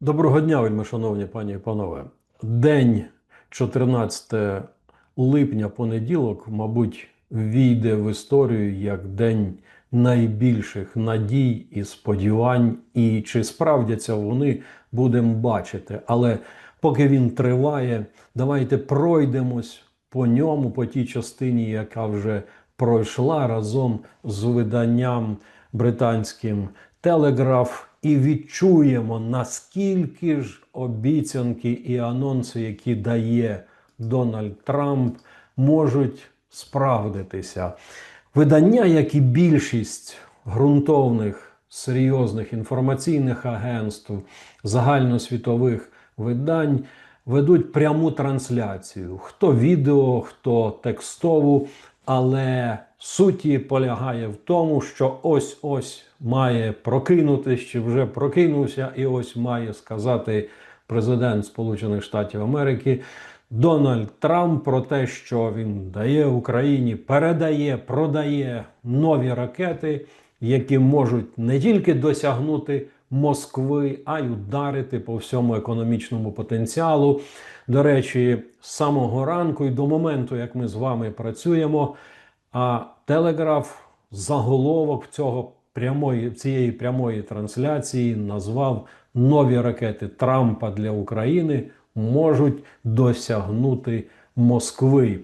Доброго дня, вельми шановні пані і панове. День 14 липня, понеділок, мабуть, війде в історію як день найбільших надій і сподівань. І чи справдяться вони, будемо бачити. Але поки він триває, давайте пройдемось по ньому, по тій частині, яка вже пройшла разом з виданням британським Телеграф, і відчуємо, наскільки ж обіцянки і анонси, які дає Дональд Трамп, можуть справдитися. Видання, як і більшість ґрунтовних серйозних інформаційних агентств, загальносвітових видань, ведуть пряму трансляцію: хто відео, хто текстову. Але суті полягає в тому, що ось ось має прокинутися, чи вже прокинувся, і ось має сказати президент Сполучених Штатів Америки Дональд Трамп про те, що він дає Україні, передає, продає нові ракети, які можуть не тільки досягнути Москви, а й ударити по всьому економічному потенціалу. До речі, з самого ранку і до моменту, як ми з вами працюємо, а Телеграф заголовок цього прямої цієї прямої трансляції назвав нові ракети Трампа для України можуть досягнути Москви.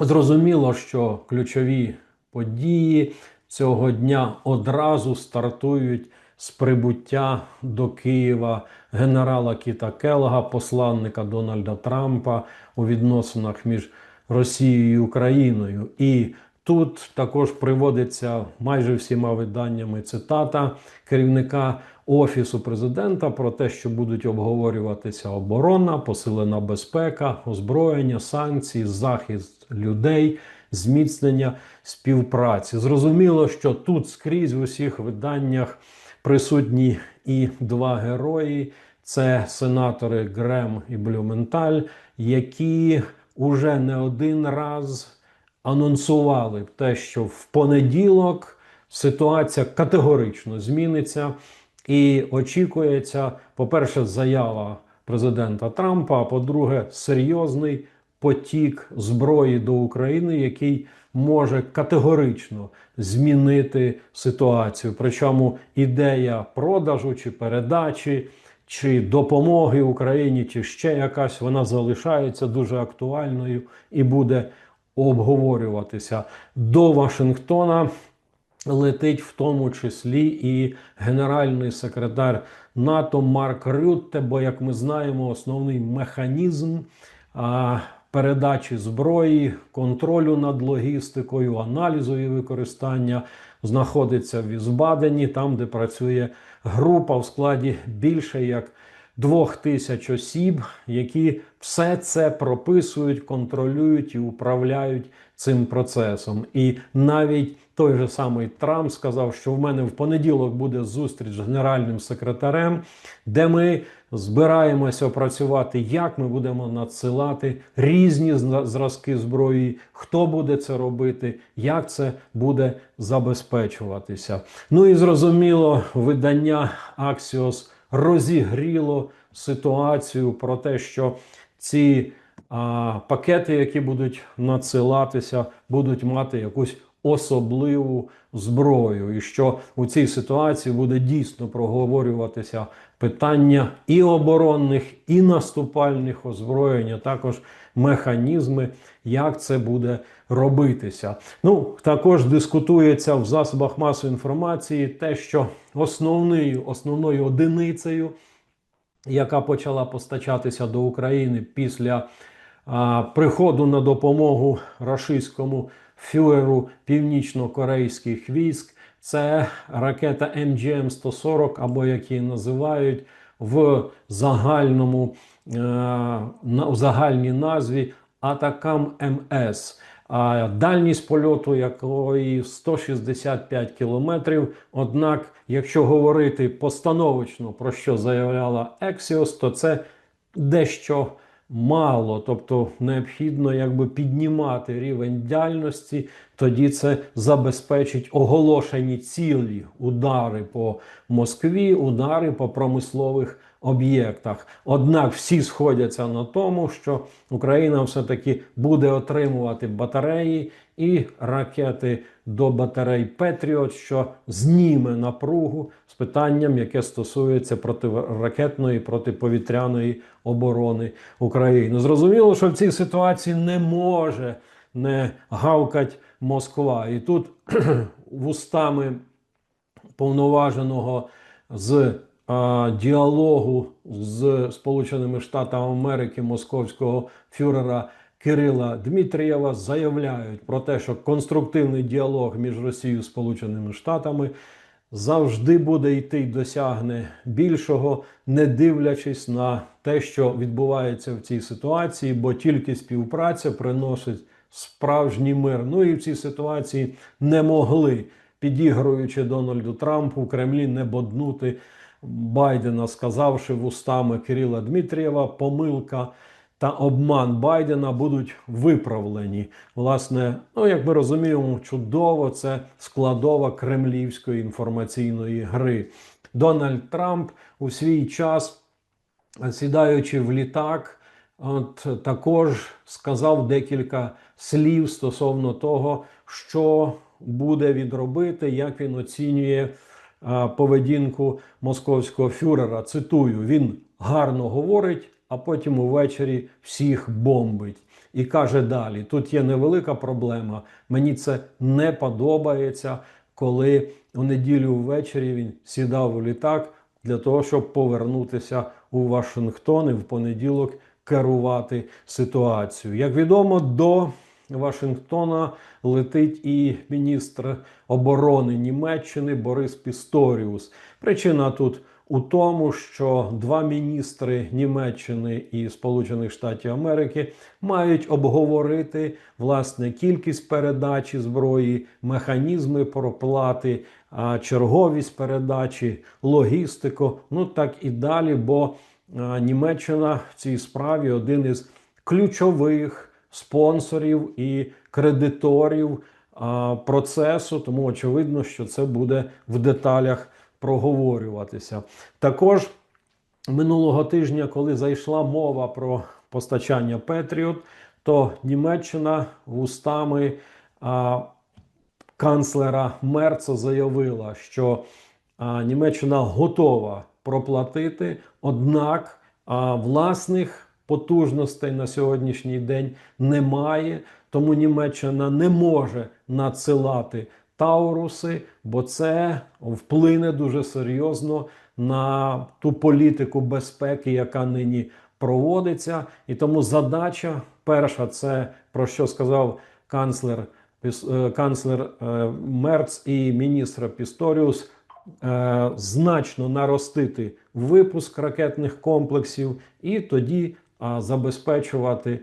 Зрозуміло, що ключові події цього дня одразу стартують з прибуття до Києва генерала Кіта Келга, посланника Дональда Трампа у відносинах між Росією і Україною. І тут також приводиться майже всіма виданнями цитата керівника Офісу президента про те, що будуть обговорюватися оборона, посилена безпека, озброєння, санкції, захист людей. Зміцнення співпраці. Зрозуміло, що тут скрізь в усіх виданнях присутні і два герої: це сенатори Грем і Блюменталь, які уже не один раз анонсували те, що в понеділок ситуація категорично зміниться, і очікується, по-перше, заява президента Трампа, а по-друге, серйозний потік зброї до України, який може категорично змінити ситуацію. Причому ідея продажу чи передачі. Чи допомоги Україні, чи ще якась вона залишається дуже актуальною і буде обговорюватися до Вашингтона. Летить в тому числі і генеральний секретар НАТО Марк Рютте. Бо, як ми знаємо, основний механізм передачі зброї, контролю над логістикою, аналізу і використання знаходиться в Ізбадені, там, де працює група в складі більше як двох тисяч осіб, які все це прописують, контролюють і управляють цим процесом. І навіть той же самий Трамп сказав, що в мене в понеділок буде зустріч з генеральним секретарем, де ми збираємося опрацювати, як ми будемо надсилати різні зразки зброї, хто буде це робити, як це буде забезпечуватися. Ну і зрозуміло, видання Axios розігріло ситуацію про те, що ці а, пакети, які будуть надсилатися, будуть мати якусь особливу зброю, і що у цій ситуації буде дійсно проговорюватися питання і оборонних, і наступальних озброєнь, а також механізми, як це буде робитися. Ну також дискутується в засобах масової інформації те, що основною, основною одиницею, яка почала постачатися до України після а, приходу на допомогу рашистському фюреру північно-корейських військ. Це ракета МГМ-140, або як її називають в загальному е, на, загальній назві Атакам МС. А дальність польоту якої 165 кілометрів. Однак, якщо говорити постановочно про що заявляла Ексіос, то це дещо мало, тобто необхідно якби піднімати рівень дальності тоді це забезпечить оголошені цілі удари по Москві, удари по промислових об'єктах. Однак всі сходяться на тому, що Україна все-таки буде отримувати батареї і ракети до батарей Петріот, що зніме напругу з питанням, яке стосується протиракетної протиповітряної оборони України. Зрозуміло, що в цій ситуації не може не гавкать Москва. І тут вустами повноваженого з діалогу з Сполученими Штатами Америки московського фюрера Кирила Дмитрієва заявляють про те, що конструктивний діалог між Росією і Сполученими Штатами завжди буде йти й досягне більшого, не дивлячись на те, що відбувається в цій ситуації, бо тільки співпраця приносить справжній мир. Ну і в цій ситуації не могли, підігруючи Дональду Трампу, в Кремлі не боднути Байдена, сказавши вустами Кирила Дмитрієва, помилка. Та обман Байдена будуть виправлені. Власне, ну як ми розуміємо, чудово це складова кремлівської інформаційної гри. Дональд Трамп у свій час, сідаючи в літак, от також сказав декілька слів стосовно того, що буде відробити, як він оцінює поведінку московського фюрера. Цитую: він гарно говорить а потім увечері всіх бомбить. І каже далі: тут є невелика проблема. Мені це не подобається, коли у неділю ввечері він сідав у літак для того, щоб повернутися у Вашингтон і в понеділок керувати ситуацією. Як відомо, до Вашингтона летить і міністр оборони Німеччини Борис Пісторіус. Причина тут у тому, що два міністри Німеччини і Сполучених Штатів Америки мають обговорити власне кількість передачі зброї, механізми проплати, черговість передачі, логістику, ну так і далі. Бо Німеччина в цій справі один із ключових спонсорів і кредиторів процесу. Тому очевидно, що це буде в деталях проговорюватися. Також минулого тижня, коли зайшла мова про постачання Петріот, то Німеччина вустами а, канцлера Мерца заявила, що а, Німеччина готова проплатити, однак а, власних потужностей на сьогоднішній день немає, тому Німеччина не може надсилати Тауруси, бо це вплине дуже серйозно на ту політику безпеки, яка нині проводиться. І тому задача перша це про що сказав канцлер е, канцлер е, Мерц і міністр Пісторіус. Е, значно наростити випуск ракетних комплексів і тоді забезпечувати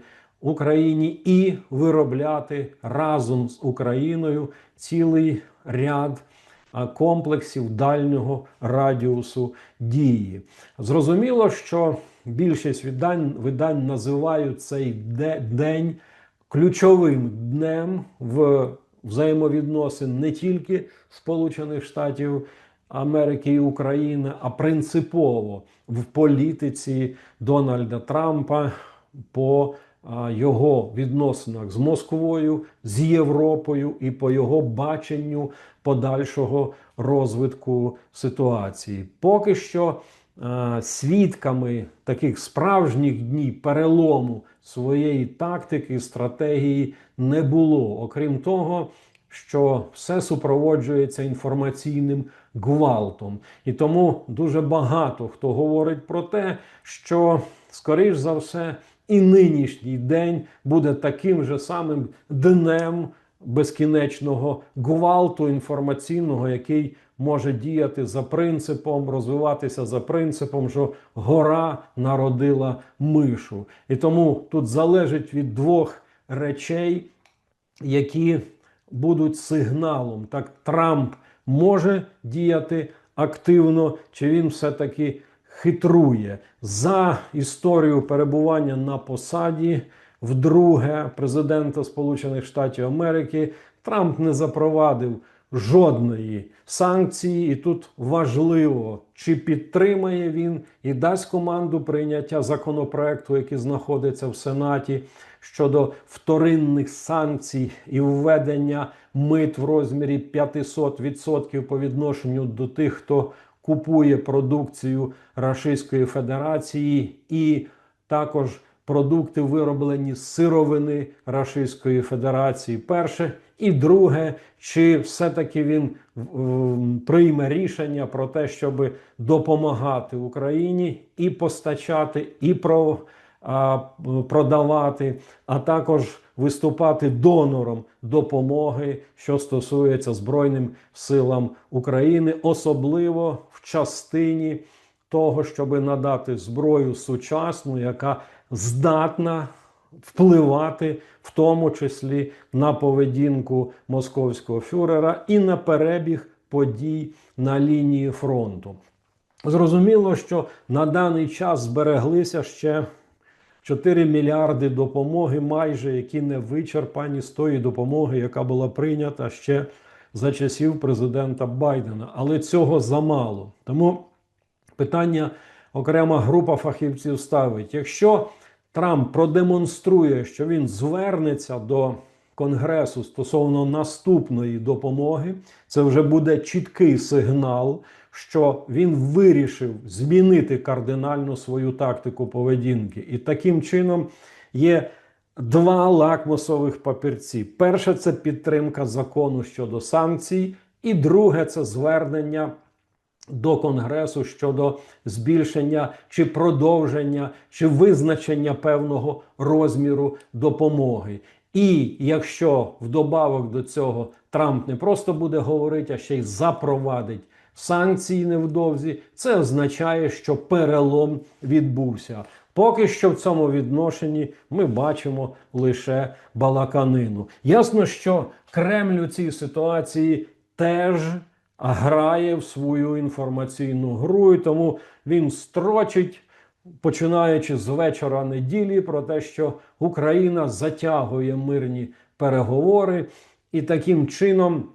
Україні і виробляти разом з Україною цілий ряд комплексів дальнього радіусу дії. Зрозуміло, що більшість видань, видань називають цей день ключовим днем в взаємовідносин не тільки Сполучених Штатів Америки і України, а принципово в політиці Дональда Трампа по його відносинах з Москвою, з Європою і по його баченню подальшого розвитку ситуації. Поки що свідками таких справжніх днів перелому своєї тактики, стратегії не було. Окрім того, що все супроводжується інформаційним гвалтом. І тому дуже багато хто говорить про те, що, скоріш за все, і нинішній день буде таким же самим днем безкінечного гвалту інформаційного, який може діяти за принципом, розвиватися за принципом, що гора народила мишу. І тому тут залежить від двох речей, які будуть сигналом. Так, Трамп може діяти активно, чи він все-таки хитрує за історію перебування на посаді вдруге президента Сполучених Штатів Америки. Трамп не запровадив жодної санкції, і тут важливо, чи підтримає він і дасть команду прийняття законопроекту, який знаходиться в Сенаті щодо вторинних санкцій і введення мит в розмірі 500% по відношенню до тих, хто купує продукцію Рашистської Федерації, і також продукти вироблені з сировини Рашистської Федерації. Перше. І друге, чи все-таки він прийме рішення про те, щоб допомагати Україні і постачати, і про, продавати, а також виступати донором допомоги, що стосується Збройним силам України, особливо в частині того, щоб надати зброю сучасну, яка здатна впливати в тому числі на поведінку московського фюрера і на перебіг подій на лінії фронту. Зрозуміло, що на даний час збереглися ще 4 мільярди допомоги, майже які не вичерпані з тої допомоги, яка була прийнята ще за часів президента Байдена. Але цього замало. Тому питання окрема група фахівців ставить: якщо Трамп продемонструє, що він звернеться до Конгресу стосовно наступної допомоги, це вже буде чіткий сигнал, що він вирішив змінити кардинально свою тактику поведінки. І таким чином є два лакмусових папірці: перше це підтримка закону щодо санкцій, і друге це звернення до Конгресу щодо збільшення чи продовження чи визначення певного розміру допомоги. І якщо вдобавок до цього Трамп не просто буде говорити, а ще й запровадить санкції невдовзі, це означає, що перелом відбувся. Поки що в цьому відношенні ми бачимо лише балаканину. Ясно, що Кремль у цій ситуації теж грає в свою інформаційну гру, і тому він строчить, починаючи з вечора неділі, про те, що Україна затягує мирні переговори і таким чином.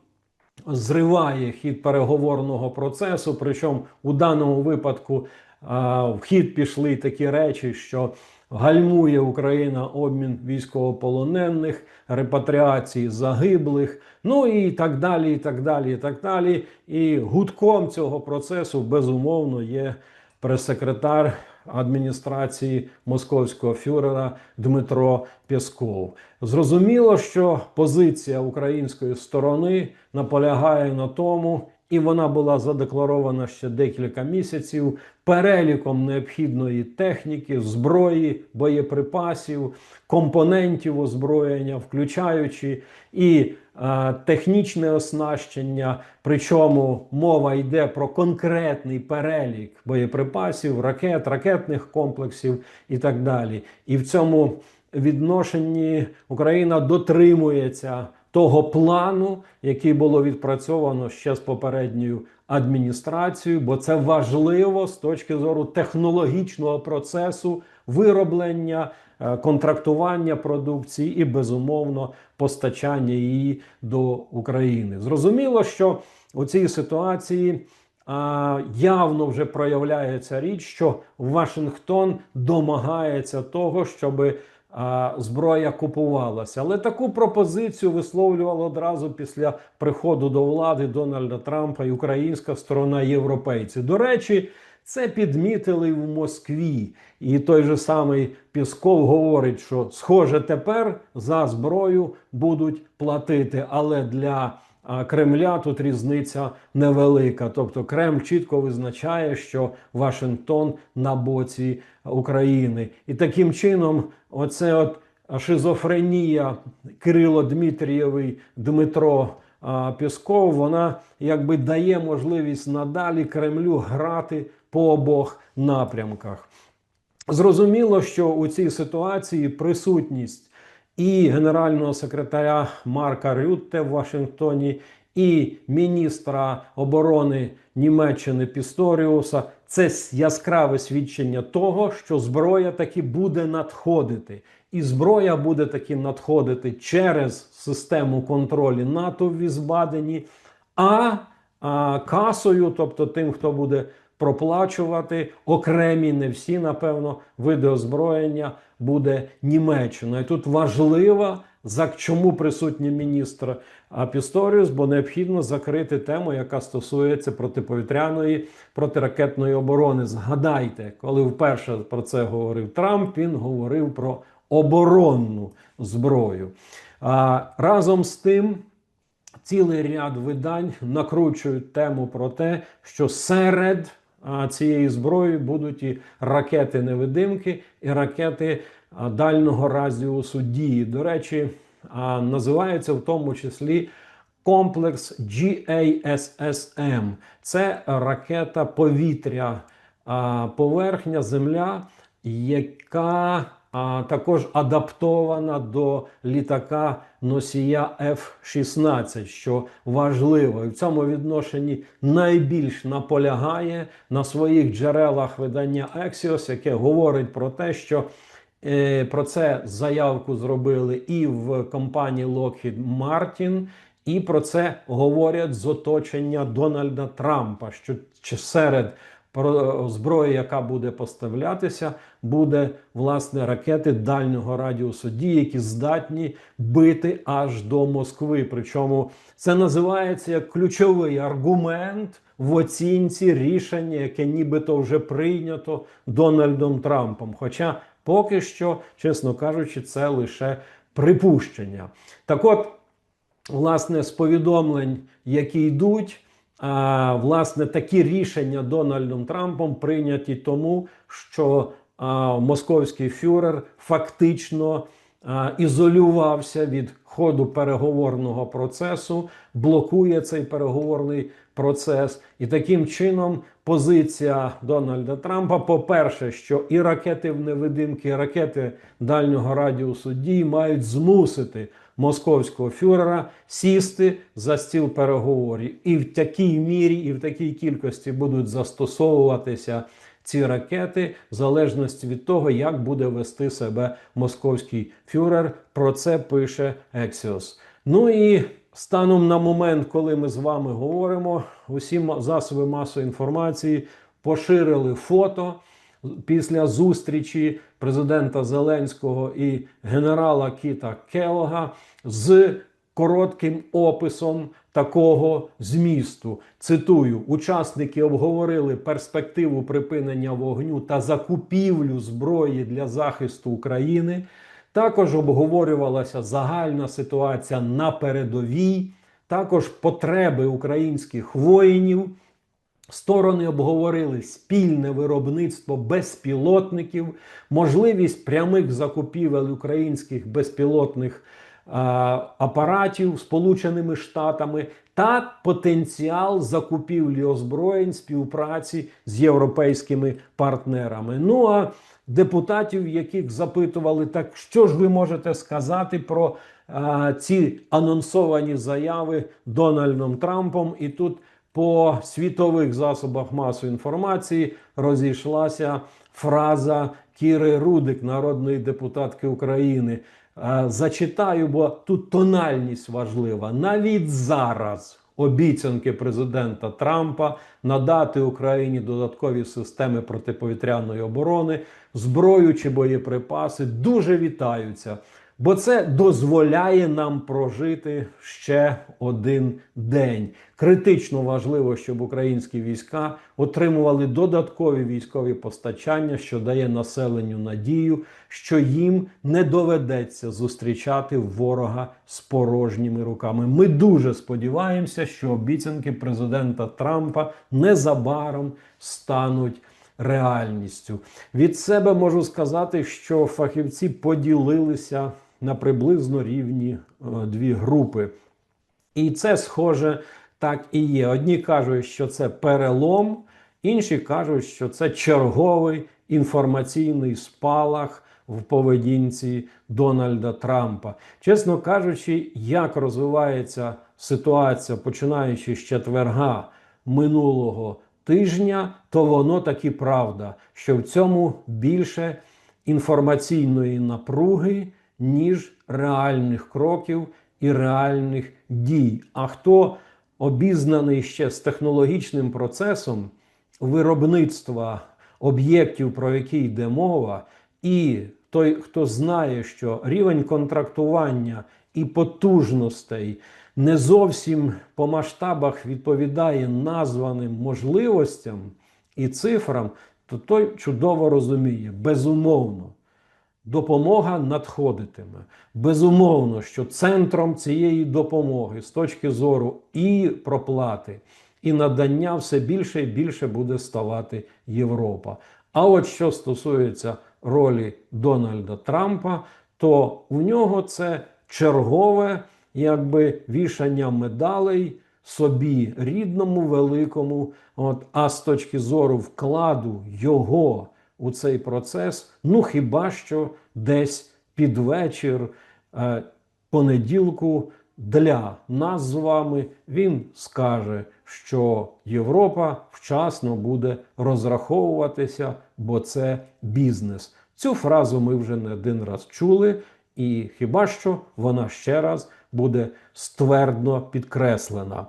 Зриває хід переговорного процесу, причому у даному випадку а, в хід пішли такі речі, що гальмує Україна обмін військовополонених, репатріації загиблих, ну і так далі. І так далі, і так далі. І гудком цього процесу безумовно є прес-секретар адміністрації московського фюрера Дмитро Пєсков. Зрозуміло, що позиція української сторони наполягає на тому, і вона була задекларована ще декілька місяців переліком необхідної техніки, зброї, боєприпасів, компонентів озброєння, включаючи і технічне оснащення. Причому мова йде про конкретний перелік боєприпасів, ракет, ракетних комплексів і так далі. І в цьому відношенні Україна дотримується того плану, який було відпрацьовано ще з попередньою адміністрацією, бо це важливо з точки зору технологічного процесу вироблення, е, контрактування продукції і безумовно постачання її до України. Зрозуміло, що у цій ситуації. Явно вже проявляється річ, що Вашингтон домагається того, щоб зброя купувалася. Але таку пропозицію висловлювала одразу після приходу до влади Дональда Трампа і українська сторона європейці. До речі, це підмітили в Москві. І той же самий Пісков говорить, що схоже тепер за зброю будуть платити, але для Кремля тут різниця невелика. Тобто Кремль чітко визначає, що Вашингтон на боці України, і таким чином, оце от шизофренія Кирило Дмитрієвий Дмитро Пісков, вона якби дає можливість надалі Кремлю грати по обох напрямках. Зрозуміло, що у цій ситуації присутність і генерального секретаря Марка Рютте в Вашингтоні, і міністра оборони Німеччини Пісторіуса. Це яскраве свідчення того, що зброя таки буде надходити. І зброя буде таки надходити через систему контролю НАТО в Візбадені, а, а касою, тобто тим, хто буде проплачувати окремі, не всі, напевно, види озброєння буде Німеччина. І тут важливо, за чому присутній міністр а, Пісторіус, бо необхідно закрити тему, яка стосується протиповітряної протиракетної оборони. Згадайте, коли вперше про це говорив Трамп, він говорив про оборонну зброю. А, разом з тим. Цілий ряд видань накручують тему про те, що серед цієї зброї будуть і ракети-невидимки, і ракети дальнього радіусу дії. До речі, називається в тому числі комплекс GASSM. Це ракета повітря, поверхня, земля, яка а, також адаптована до літака носія F-16, що важливо. І в цьому відношенні найбільш наполягає на своїх джерелах видання Axios, яке говорить про те, що е, про це заявку зробили і в компанії Lockheed Martin, і про це говорять з оточення Дональда Трампа, що серед про зброї, яка буде поставлятися, буде власне ракети дальнього радіусу дії, які здатні бити аж до Москви. Причому це називається як ключовий аргумент в оцінці рішення, яке нібито вже прийнято Дональдом Трампом. Хоча поки що, чесно кажучи, це лише припущення. Так от, власне, з повідомлень, які йдуть. Власне, такі рішення Дональдом Трампом прийняті тому, що московський фюрер фактично ізолювався від ходу переговорного процесу, блокує цей переговорний процес, і таким чином позиція Дональда Трампа, по-перше, що і ракети в невидимки, і ракети дальнього радіусу дій мають змусити московського фюрера сісти за стіл переговорів, і в такій мірі, і в такій кількості будуть застосовуватися ці ракети, в залежності від того, як буде вести себе московський фюрер. Про це пише Ексіос. Ну і станом на момент, коли ми з вами говоримо, усі засоби масової інформації поширили фото після зустрічі президента Зеленського і генерала Кіта Келога з коротким описом такого змісту. Цитую: учасники обговорили перспективу припинення вогню та закупівлю зброї для захисту України. Також обговорювалася загальна ситуація на передовій, також потреби українських воїнів. Сторони обговорили спільне виробництво безпілотників, можливість прямих закупівель українських безпілотних е, апаратів Сполученими Штатами та потенціал закупівлі озброєнь співпраці з європейськими партнерами. Ну а депутатів, яких запитували, так що ж ви можете сказати про е, ці анонсовані заяви Дональдом Трампом? І тут по світових засобах масової інформації розійшлася фраза Кіри Рудик, народної депутатки України. Е, Зачитаю, бо тут тональність важлива. Навіть зараз обіцянки президента Трампа надати Україні додаткові системи протиповітряної оборони, зброю чи боєприпаси дуже вітаються. Бо це дозволяє нам прожити ще один день. Критично важливо, щоб українські війська отримували додаткові військові постачання, що дає населенню надію, що їм не доведеться зустрічати ворога з порожніми руками. Ми дуже сподіваємося, що обіцянки президента Трампа незабаром стануть реальністю. Від себе можу сказати, що фахівці поділилися на приблизно рівні е, дві групи. І це схоже так і є. Одні кажуть, що це перелом, інші кажуть, що це черговий інформаційний спалах в поведінці Дональда Трампа. Чесно кажучи, як розвивається ситуація, починаючи з четверга минулого тижня, то воно таки правда, що в цьому більше інформаційної напруги, ніж реальних кроків і реальних дій. А хто обізнаний ще з технологічним процесом виробництва об'єктів, про які йде мова, і той, хто знає, що рівень контрактування і потужностей не зовсім по масштабах відповідає названим можливостям і цифрам, то той чудово розуміє, безумовно, допомога надходитиме. Безумовно, що центром цієї допомоги з точки зору і проплати, і надання все більше і більше буде ставати Європа. А от що стосується ролі Дональда Трампа, то у нього це чергове якби вішання медалей собі рідному, великому. От, а з точки зору вкладу його у цей процес, ну хіба що десь під вечір е, понеділку для нас з вами він скаже, що Європа вчасно буде розраховуватися, бо це бізнес. Цю фразу ми вже не один раз чули, і хіба що вона ще раз буде ствердно підкреслена.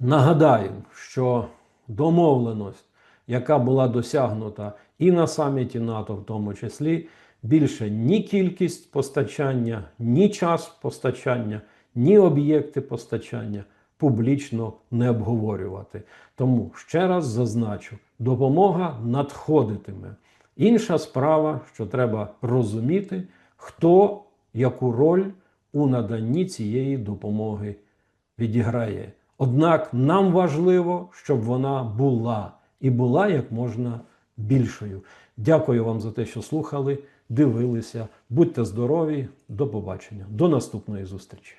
Нагадаю, що домовленість, яка була досягнута і на саміті НАТО, в тому числі, більше ні кількість постачання, ні час постачання, ні об'єкти постачання публічно не обговорювати. Тому ще раз зазначу, допомога надходитиме. Інша справа, що треба розуміти, хто яку роль у наданні цієї допомоги відіграє. Однак нам важливо, щоб вона була і була як можна більшою. Дякую вам за те, що слухали, дивилися. Будьте здорові, до побачення, до наступної зустрічі.